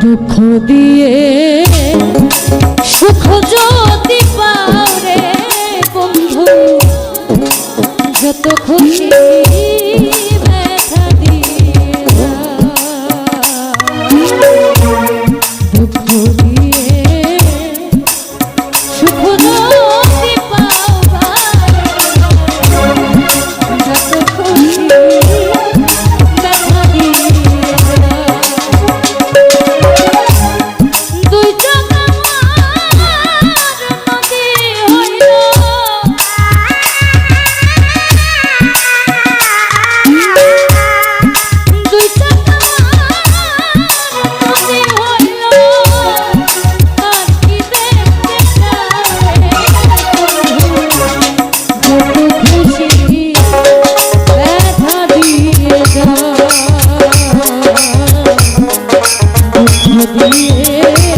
দুঃখ দিয়ে সুখ যদি পাও রে বন্ধু যত খুশি দুঃখ দিয়ে সুখ দিয়ে